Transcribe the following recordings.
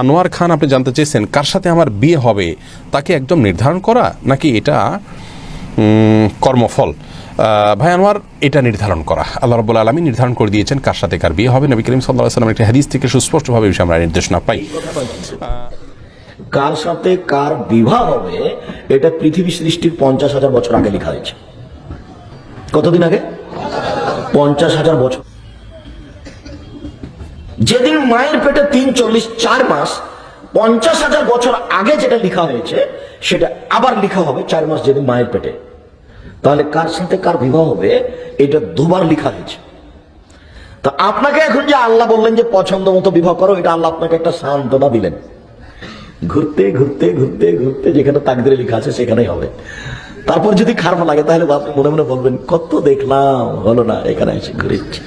আনোয়ার খান আপনি জানতে চেয়েছেন, কার সাথে আমার বিয়ে হবে? তাকে একদম নির্ধারণ করা নাকি এটা কর্মফল? ভাই আনোয়ার, এটা নির্ধারণ করা। আল্লাহ রব্বুল আলমী নির্ধারণ করে দিয়েছেন কার সাথে কার বিয়ে হবে। নবী করিম সাল্লাহ সাল্লাম একটি হাদিস থেকে সুস্পষ্টভাবে বিষয়ে আমরা নির্দেশনা পাই। কার সাথে কার বিবাহ হবে, এটা পৃথিবী সৃষ্টির পঞ্চাশ হাজার বছর আগে লেখা হয়েছে। কতদিন আগে? পঞ্চাশ হাজার বছর। যেদিন মায়ের পেটে তিন চল্লিশ চার মাস, পঞ্চাশ হাজার বছর আগে যেটা লেখা হয়েছে, সেটা আবার লিখা হবে চার মাস যেদিন মায়ের পেটে। তাহলে কার সাথে কার বিবাহ হবে, এটা দুবার লিখা হয়েছে। তো আপনাকে এখন যে আল্লাহ বললেন যে পছন্দ মতো বিবাহ করো, এটা আল্লাহ আপনাকে একটা সান্ত্বনা দিলেন। ঘুরতে ঘুরতে ঘুরতে ঘুরতে যেখানে তাকদিরে লেখা আছে সেখানেই হবে। তারপর যদি খারাপ লাগে, তাহলে আপনি মনে মনে বলবেন, কত দেখলাম, হলো না, এখানে এসে ঘুরেছি।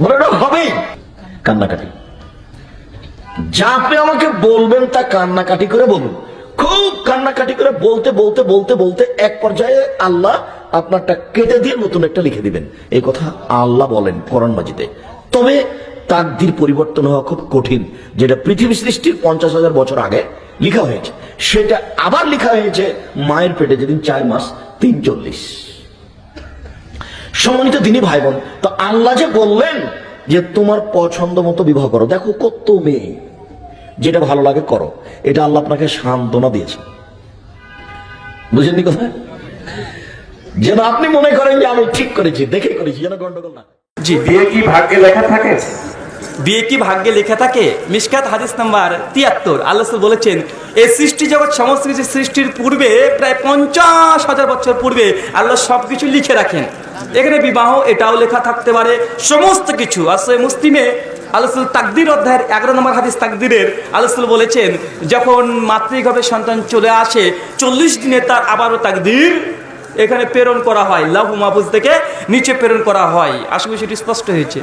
মনে হয় হবেই। কান্নাকাটি। যা আপনি আমাকে বলবেন তা কান্নাকাটি করে বলুন। খুব কান্নাকাটি করে বলতে বলতে বলতে বলতে এক পর্যায়ে আল্লাহ আপনারটা কেটে দিয়ে নতুন একটা লিখে দিবেন। এই কথা আল্লাহ বলেন কোরআন মাজিদে। তবে তাকদির পরিবর্তন হওয়া খুব কঠিন, যেটা পৃথিবী সৃষ্টির পঞ্চাশ হাজার বছর আগে লিখা হয়েছে। সেটা আবার লেখা হয়েছে মায়ের পেটে যেদিন চার মাস তিন চল্লিশ সম্মানিত দিনী ভাই বোন তো আল্লাহ যে বললেন যে তোমার পছন্দ মতো বিবাহ করো, দেখো কত মেয়ে। যেটা ভালো লাগে করো, এটা আল্লাহ আপনাকে সান্ত্বনা দিয়েছে বুঝেননি কথা? যেন আপনি মনে করেন যে আমি ঠিক করেছি দেখে করেছি, যেন গন্ডগোল না জি, বিয়ে কি ভাগ্যে লেখা থাকে? বিয়ে কি ভাগ্যে লেখা থাকে? মিসকাত হাদিস নাম্বার তিয়াত্তর। আল্লাহ বলেছেন, এই সৃষ্টি জগৎ সমস্ত কিছু সৃষ্টির পূর্বে, প্রায় পঞ্চাশ হাজার বছর পূর্বে আল্লাহ সব কিছু লিখে রাখেন। এখানে বিবাহ, এটাও লেখা থাকতে পারে, সমস্ত কিছু। আসলে মুসলিমে আল্লাহ তাকদির অধ্যায়ের এগারো নম্বর হাদিস তাকদিরের আল্লাহ বলেছেন, যখন মাতৃগর্ভে সন্তান চলে আসে, চল্লিশ দিনে তার আবারও তাকদির এখানে প্রেরণ করা হয়। লাহু মাহফুজ থেকে নিচে প্রেরণ করা হয়। আশা করি সেটি স্পষ্ট হয়েছে।